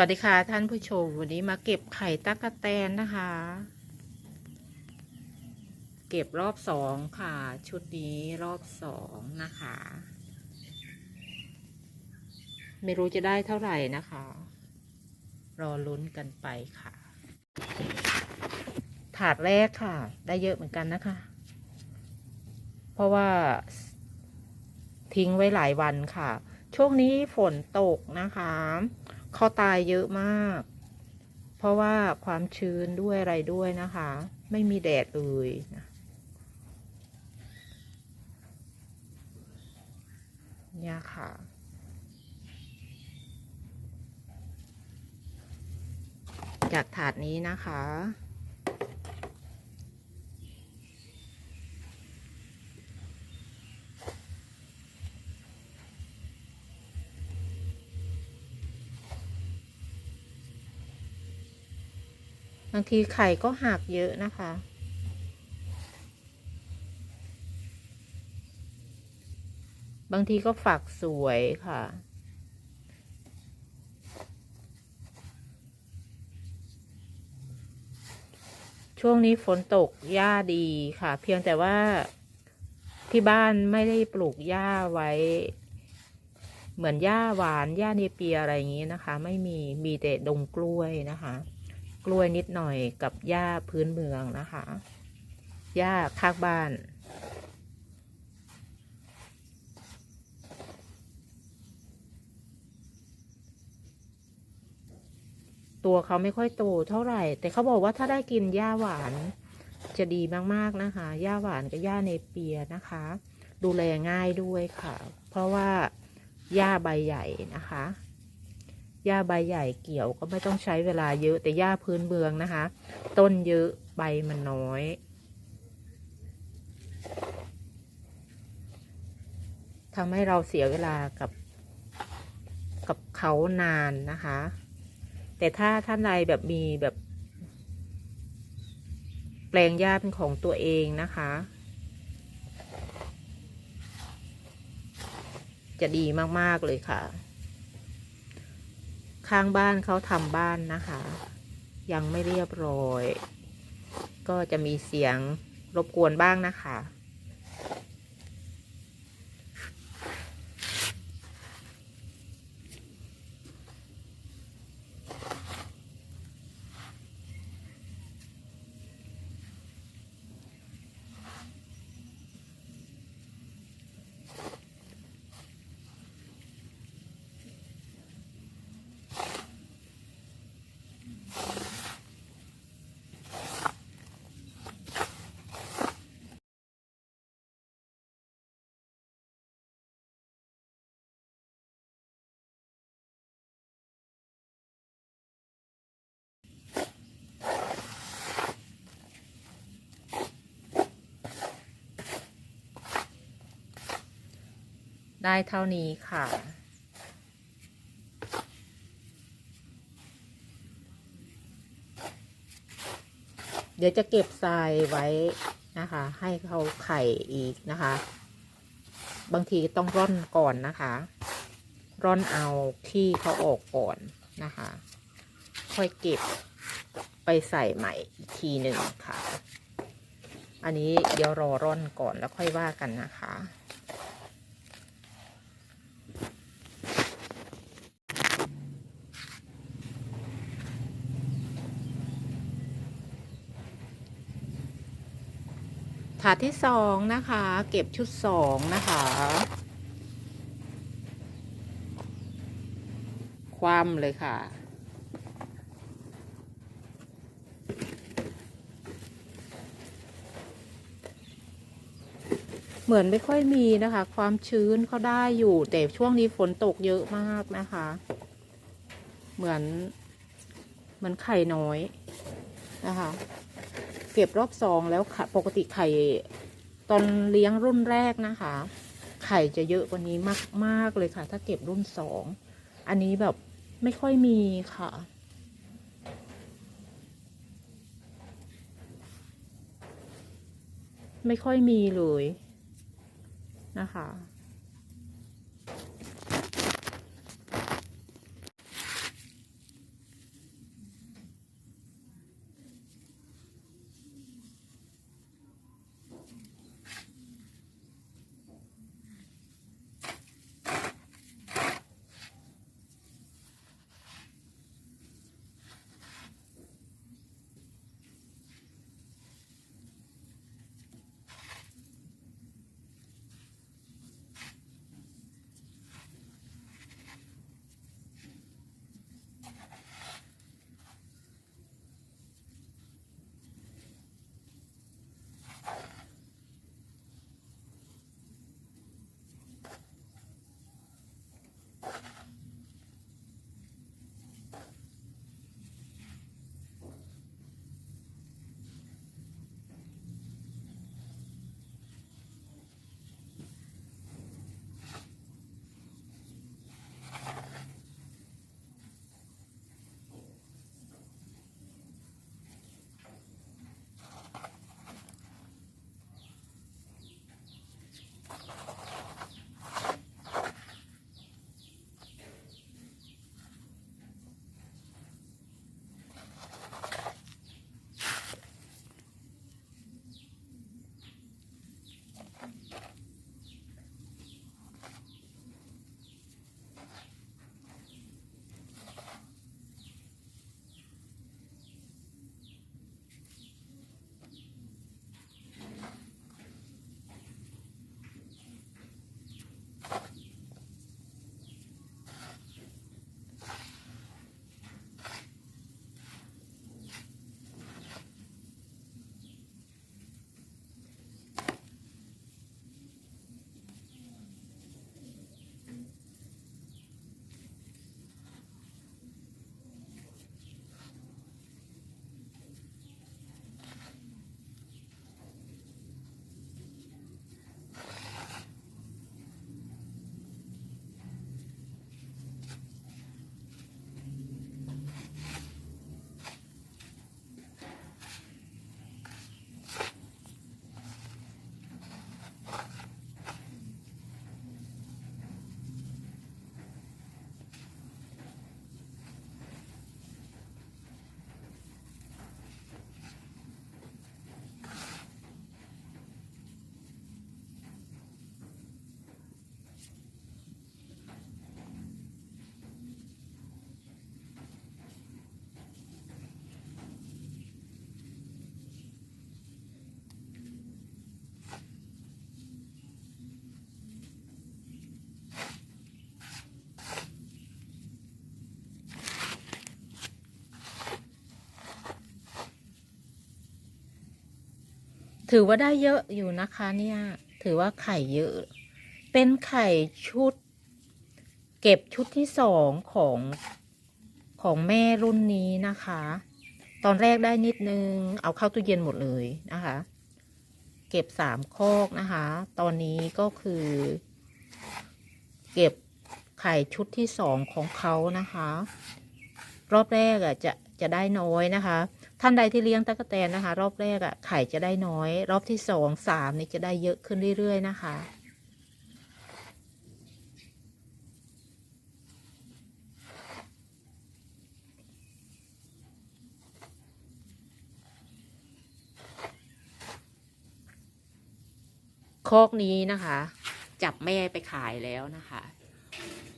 วัสดีค่ะท่านผู้ชม วันนี้มาเก็บไข่ตั๊กแตนนะคะ เก็บรอบสองค่ะ ชุดนี้รอบสองนะคะ ไม่รู้จะได้เท่าไหร่นะคะ รอลุ้นกันไปค่ะ ถาดแรกค่ะ ได้เยอะเหมือนกันนะคะ เพราะว่าทิ้งไว้หลายวันค่ะ ช่วงนี้ฝนตกนะคะ เขาตายเยอะมาก เพราะว่าความชื้นด้วยอะไรด้วยนะคะ ไม่มีแดดเลยนะเนี่ยค่ะ จากถาดนี้นะคะางทีไข่ก็หักเยอะนะคะ บางทีก็ฝักสวยค่ะ ช่วงนี้ฝนตกหญ้าดีค่ะ เพียงแต่ว่าที่บ้านไม่ได้ปลูกหญ้าไว้ เหมือนหญ้าหวานหญ้าเนเปียอะไรอย่างนี้นะคะ ไม่มีมีแต่ดงกล้วยนะคะ กล้วยนิดหน่อยกับหญ้าพื้นเมืองนะคะหญ้าข้างบ้านตัว เขาไม่ค่อยโตเท่าไหร่ แต่เขาบอกว่าถ้าได้กินหญ้าหวานจะดีมากๆนะคะหญ้าหวานกับหญ้าเนเปียนะคะ ดูแลง่ายด้วยค่ะ เพราะว่าหญ้าใบใหญ่นะคะ หญ้าใบใหญ่เกี่ยวก็ไม่ต้องใช้เวลาเยอะแต่หญ้าพื้นเมืองนะคะ ต้นเยอะใบมันน้อย ทำให้เราเสียเวลากับ กับเขานานนะคะ แต่ถ้าท่านใดแบบมีแบบ แปลงหญ้าเป็นของตัวเองนะคะ จะดีมาก ๆ เลยค่ะ ข้างบ้านเขาทำบ้านนะคะ ยังไม่เรียบร้อย ก็จะมีเสียงรบกวนบ้างนะคะ ได้เท่านี้ค่ะ เดี๋ยวจะเก็บทรายไว้นะคะ ให้เขาไข่อีกนะคะ บางทีต้องร่อนก่อนนะคะ ร่อนเอาขี้เขาออกก่อนนะคะ ค่อยเก็บไปใส่ใหม่อีกทีหนึ่งค่ะ อันนี้เดี๋ยวรอร่อนก่อนแล้วค่อยว่ากันนะคะ ถาที่สองนะคะ เก็บชุดสองนะคะ ความเลยค่ะ เหมือนไม่ค่อยมีนะคะ ความชื้นเขาได้อยู่ แต่ช่วงนี้ฝนตกเยอะมากนะคะ เหมือน เหมือนไข่น้อยนะคะ เก็บรอบสองแล้วค่ะปกติไข่ตอนเลี้ยงรุ่นแรกนะคะ ไข่จะเยอะกว่านี้มากมากเลยค่ะ ถ้าเก็บรุ่นสองอันนี้แบบไม่ค่อยมีค่ะ ไม่ค่อยมีเลยนะคะ ถือว่าได้เยอะอยู่นะคะเนี่ย ถือว่าไข่เยอะ เป็นไข่ชุด เก็บชุดที่สองของของแม่รุ่นนี้นะคะ ตอนแรกได้นิดนึง เอาเข้าตู้เย็นหมดเลยนะคะ เก็บสามคอกนะคะ ตอนนี้ก็คือ เก็บไข่ชุดที่สองของเขานะคะ รอบแรกอะจะจะได้น้อยนะคะ ท่านใดที่เลี้ยงตะกแตนนะคะ รอบแรกอะไข่จะได้น้อย รอบที่สองสามนี่จะได้เยอะขึ้นเรื่อยๆนะคะโคอกนี้นะคะ จับแม่ไปขายแล้วนะคะ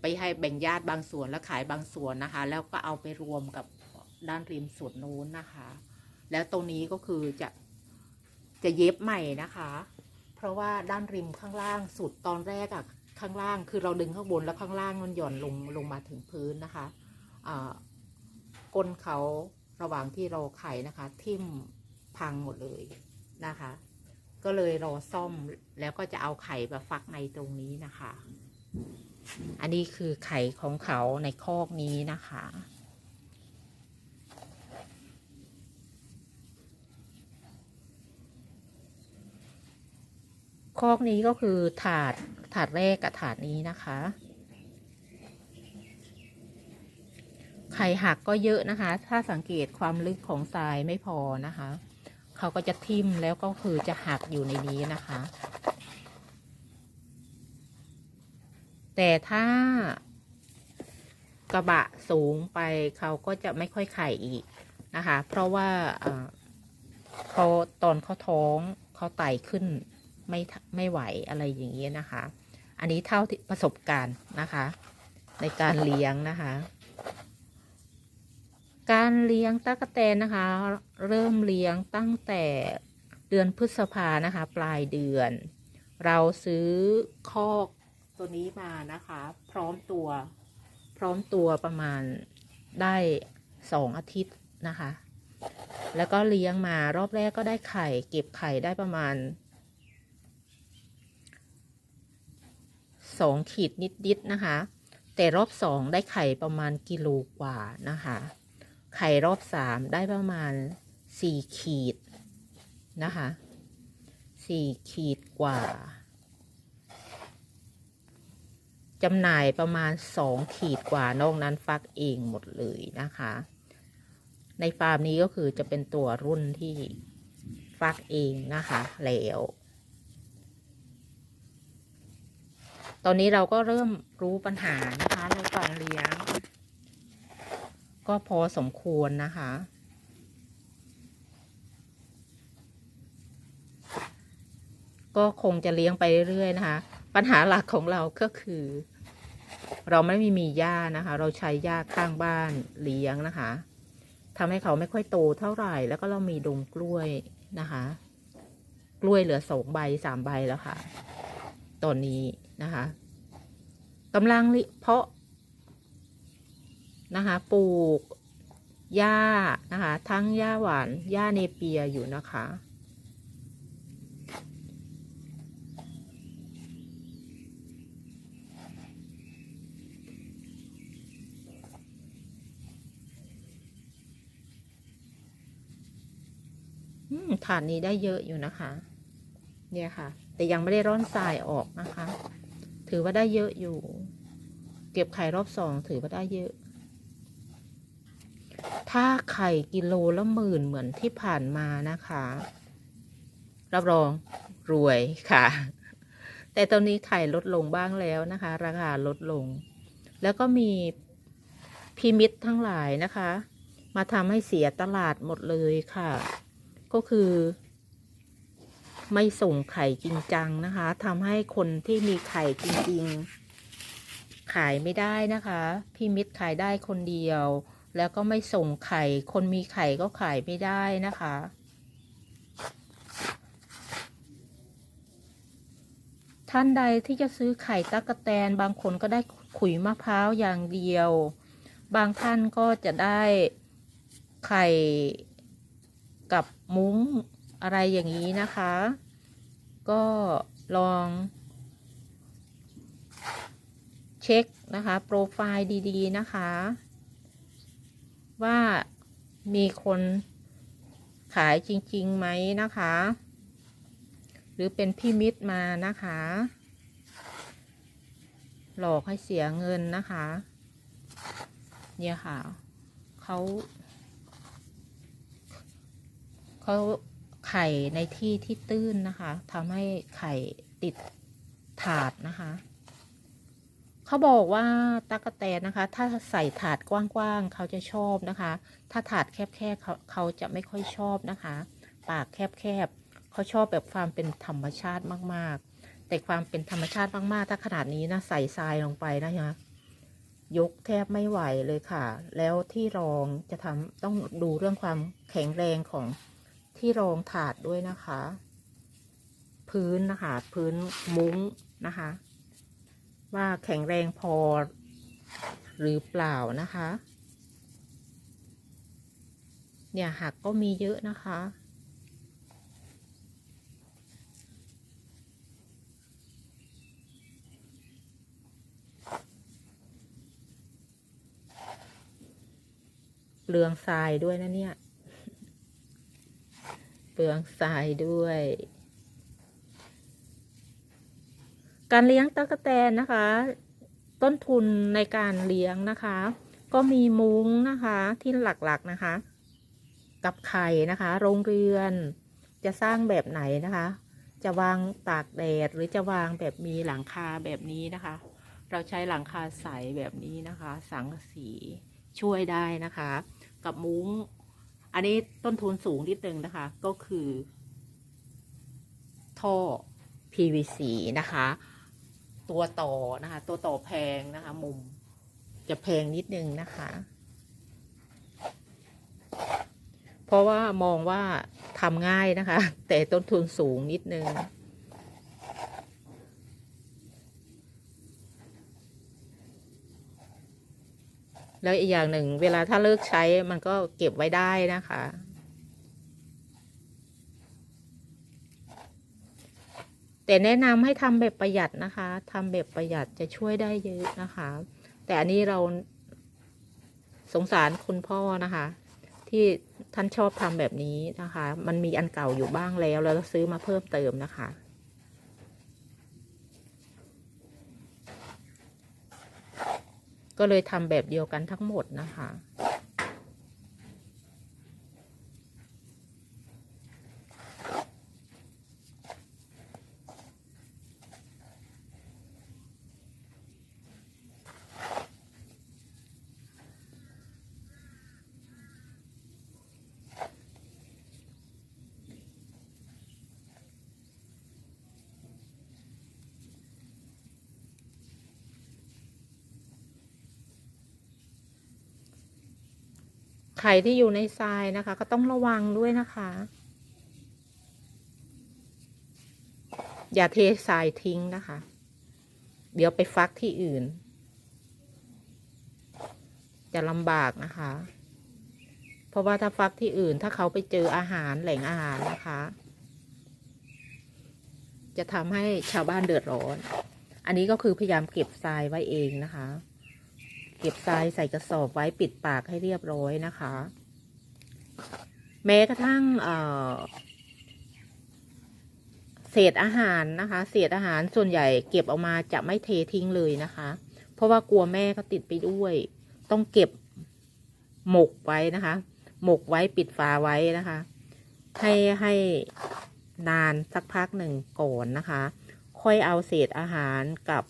ไปให้แบ่งญาติบางส่วนแล้วขายบางส่วนนะคะ แล้วก็เอาไปรวมกับ ด้านริมส่วนนู้นนะคะ แล้วตรงนี้ก็คือจะจะเย็บใหม่นะคะ เพราะว่าด้านริมข้างล่างสุดตอนแรกอะข้างล่างคือเราดึงข้างบนแล้วข้างล่างมันหย่อนลงลงมาถึงพื้นนะคะก้นเขาระหว่างที่เราไขนะคะ ทิ่มพังหมดเลยนะคะ ก็เลยรอซ่อมแล้วก็จะเอาไข่มาฟักในตรงนี้นะคะ อันนี้คือไข่ของเขาในคอกนี้นะคะ คอกนี้ก็คือถาดถาดแรกกับถาดนี้นะคะ ไข่หักก็เยอะนะคะ ถ้าสังเกตความลึกของทรายไม่พอนะคะ เขาก็จะทิ่มแล้วก็คือจะหักอยู่ในนี้นะคะ แต่ถ้ากระบะสูงไปเขาก็จะไม่ค่อยไข่อีกนะคะ เพราะว่าเอ่อเขาตอนเขาท้องเขาไต่ขึ้น ไม่ไม่ไหวอะไรอย่างเงี้ยนะคะ อันนี้เท่าที่ประสบการณ์นะคะ ในการเลี้ยงนะคะ การเลี้ยงตั๊กแตนนะคะ เริ่มเลี้ยงตั้งแต่เดือนพฤษภานะคะ ปลายเดือน เราซื้อคอกตัวนี้มานะคะ พร้อมตัว พร้อมตัวประมาณได้สองอาทิตย์นะคะ แล้วก็เลี้ยงมารอบแรกก็ได้ไข่ เก็บไข่ได้ประมาณ สองขีดนิดๆนะคะ แต่รอบสองได้ไข่ประมาณกิโลกว่านะคะ ไข่รอบสามได้ประมาณสี่ขีดนะคะสี่ขีดกว่าจำหน่ายประมาณสองขีดกว่านอกนั้นฟักเองหมดเลยนะคะ ในฟาร์มนี้ก็คือจะเป็นตัวรุ่นที่ฟักเองนะคะแล้ว ตอนนี้เราก็เริ่มรู้ปัญหานะคะในการเลี้ยง ก็พอสมควรนะคะ ก็คงจะเลี้ยงไปเรื่อยๆนะคะ ปัญหาหลักของเราก็คือ เราไม่มีมีหญ้านะคะ เราใช้หญ้าข้างบ้านเลี้ยงนะคะทำให้เขาไม่ค่อยโตเท่าไหร่ แล้วก็เรามีดงกล้วยนะคะ กล้วยเหลือสองใบสามใบแล้วค่ะ ตอนนี้นะคะกำลังเพาะนะคะปลูกหญ้านะคะทั้งหญ้าหวานหญ้าเนเปียอยู่นะคะ ถาดนี้ได้เยอะอยู่นะคะ เนี่ยค่ะ แต่ยังไม่ได้ร่อนทรายออกนะคะ ถือว่าได้เยอะอยู่ เก็บไข่รอบสองถือว่าได้เยอะ ถ้าไข่กิโลละหมื่นเหมือนที่ผ่านมานะคะ รับรองรวยค่ะ แต่ตอนนี้ไข่ลดลงบ้างแล้วนะคะ ราคาลดลง แล้วก็มีพิมิตทั้งหลายนะคะ มาทำให้เสียตลาดหมดเลยค่ะ ก็คือ ไม่ส่งไข่จริงจังนะคะทำให้คนที่มีไข่จริง ๆ ขายไม่ได้นะคะ พี่มิตรขายได้คนเดียว แล้วก็ไม่ส่งไข่ คนมีไข่ก็ขายไม่ได้นะคะท่านใดที่จะซื้อไข่ตั๊กแตน บางคนก็ได้ขุยมะพร้าวอย่างเดียว บางท่านก็จะได้ไข่กับมุ้ง อะไรอย่างนี้นะคะ ก็ลองเช็คนะคะโปรไฟล์ดีๆนะคะ ว่ามีคนขายจริงๆไหมนะคะ หรือเป็นพี่มิตรมานะคะ หลอกให้เสียเงินนะคะ เนี่ยค่ะเขาเขา ไข่ในที่ที่ตื้นนะคะทำให้ไข่ติดถาดนะคะเขาบอกว่าตั๊กแตนนะคะ ถ้าใส่ถาดกว้างๆเขาจะชอบนะคะ ถ้าถาดแคบๆเขาเขาจะไม่ค่อยชอบนะคะ ปากแคบๆเขาชอบแบบความเป็นธรรมชาติมากๆ แต่ความเป็นธรรมชาติมากๆ ถ้าขนาดนี้นะใส่ทรายลงไปนะคะยกแทบไม่ไหวเลยค่ะ แล้วที่รองจะทำต้องดูเรื่องความแข็งแรงของ ที่รองถาดด้วยนะคะ พื้นนะคะ พื้นมุ้งนะคะ ว่าแข็งแรงพอหรือเปล่านะคะ เนี่ยหักก็มีเยอะนะคะเปลืองทรายด้วยนะเนี่ย ลืองทรายด้วย การเลี้ยงตั๊กแตนนะคะ ต้นทุนในการเลี้ยงนะคะ ก็มีมุ้งนะคะที่หลักๆนะคะ กับไข่นะคะ โรงเรือนจะสร้างแบบไหนนะคะ จะวางตากแดดหรือจะวางแบบมีหลังคาแบบนี้นะคะ เราใช้หลังคาใสแบบนี้นะคะ สังสีช่วยได้นะคะ กับมุ้ง อันนี้ต้นทุนสูงนิดนึงนะคะ ก็คือ ท่อ PVC นะคะ ตัวต่อนะคะ ตัวต่อแพงนะคะ มุมจะแพงนิดนึงนะคะ เพราะว่ามองว่าทำง่ายนะคะ แต่ต้นทุนสูงนิดนึง แล้วอีกอย่างหนึ่ง เวลาถ้าเลิกใช้มันก็เก็บไว้ได้นะคะ แต่แนะนำให้ทำแบบประหยัดนะคะทำแบบประหยัดจะช่วยได้เยอะนะคะ แต่อันนี้เราสงสารคุณพ่อนะคะ ที่ท่านชอบทำแบบนี้นะคะ มันมีอันเก่าอยู่บ้างแล้ว แล้วเราซื้อมาเพิ่มเติมนะคะ ก็เลยทำแบบเดียวกันทั้งหมดนะคะ ไข่ที่อยู่ในทรายนะคะ ก็ต้องระวังด้วยนะคะ อย่าเททรายทิ้งนะคะ เดี๋ยวไปฟักที่อื่น จะลำบากนะคะ เพราะว่าถ้าฟักที่อื่น ถ้าเขาไปเจออาหารแหล่งอาหารนะคะ จะทำให้ชาวบ้านเดือดร้อน อันนี้ก็คือพยายามเก็บทรายไว้เองนะคะ เก็บทรายใส่กระสอบไว้ปิดปากให้เรียบร้อยนะคะ แม้กระทั่งเเศษอาหารนะคะ เศษอาหารส่วนใหญ่เก็บออกมาจะไม่เททิ้งเลยนะคะ เพราะว่ากลัวแม่ก็ติดไปด้วย ต้องเก็บหมกไว้นะคะ หมกไว้ปิดฝาไว้นะคะ ให้ให้นานสักพักหนึ่งก่อนนะคะ ค่อยเอาเศษอาหารกับ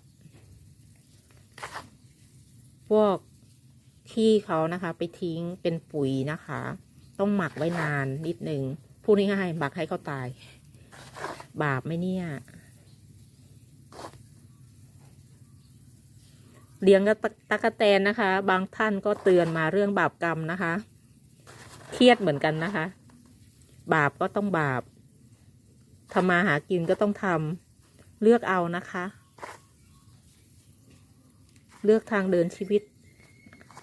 พวกขี้เขานะคะ ไปทิ้งเป็นปุ๋ยนะคะ ต้องหมักไว้นานนิดนึงพูดง่ายๆหมักให้เขาตาย บาปไหมเนี่ย เลี้ยงกับตะกะแตนนะคะ บางท่านก็เตือนมาเรื่องบาปกรรมนะคะ เครียดเหมือนกันนะคะ บาปก็ต้องบาปทำมาหากินก็ต้องทำเลือกเอานะคะ เลือกทางเดินชีวิต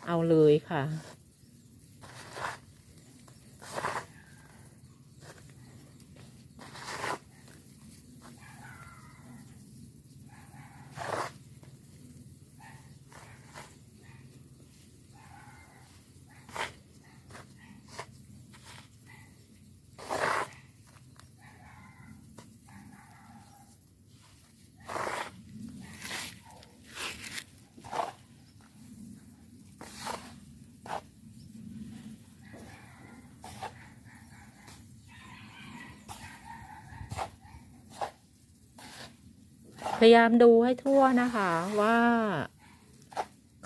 เอาเลยค่ะ พยายามดูให้ทั่วนะคะว่า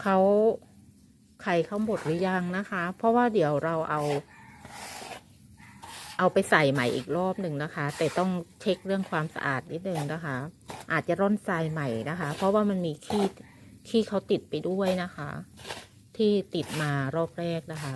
เขาไข่เขาหมดหรือยังนะคะ เพราะว่าเดี๋ยวเราเอา เอาไปใส่ใหม่อีกรอบหนึ่งนะคะ แต่ต้องเช็คเรื่องความสะอาดนิดนึงนะคะ อาจจะร่อนทรายใหม่นะคะ เพราะว่ามันมีขี้ขี้เขาติดไปด้วยนะคะ ที่ติดมารอบแรกนะคะ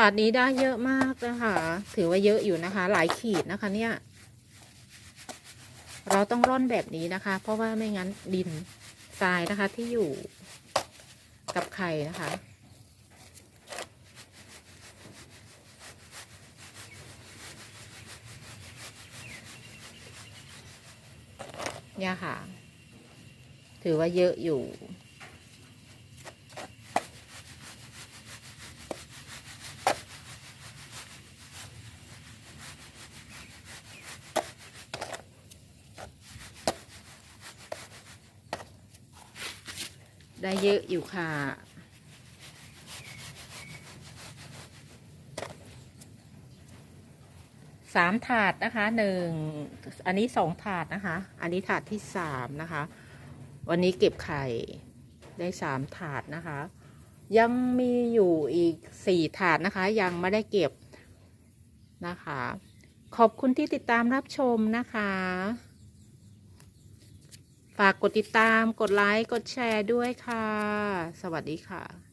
ถาดนี้ได้เยอะมากนะคะ ถือว่าเยอะอยู่นะคะ หลายขีดนะคะเนี่ย เราต้องร่อนแบบนี้นะคะ เพราะว่าไม่งั้นดินทรายนะคะที่อยู่กับไข่นะคะ เนี่ยค่ะ ถือว่าเยอะอยู่ ได้เยอะอยู่ค่ะ สามถาดนะคะหนึ่ง อันนี้สองถาดนะคะ อันนี้ถาดที่สามนะคะ วันนี้เก็บไข่ได้สามถาดนะคะ ยังมีอยู่อีกสี่ถาดนะคะ ยังไม่ได้เก็บนะคะ ขอบคุณที่ติดตามรับชมนะคะ ฝากกดติดตาม กดไลค์ กดแชร์ด้วยค่ะ สวัสดีค่ะ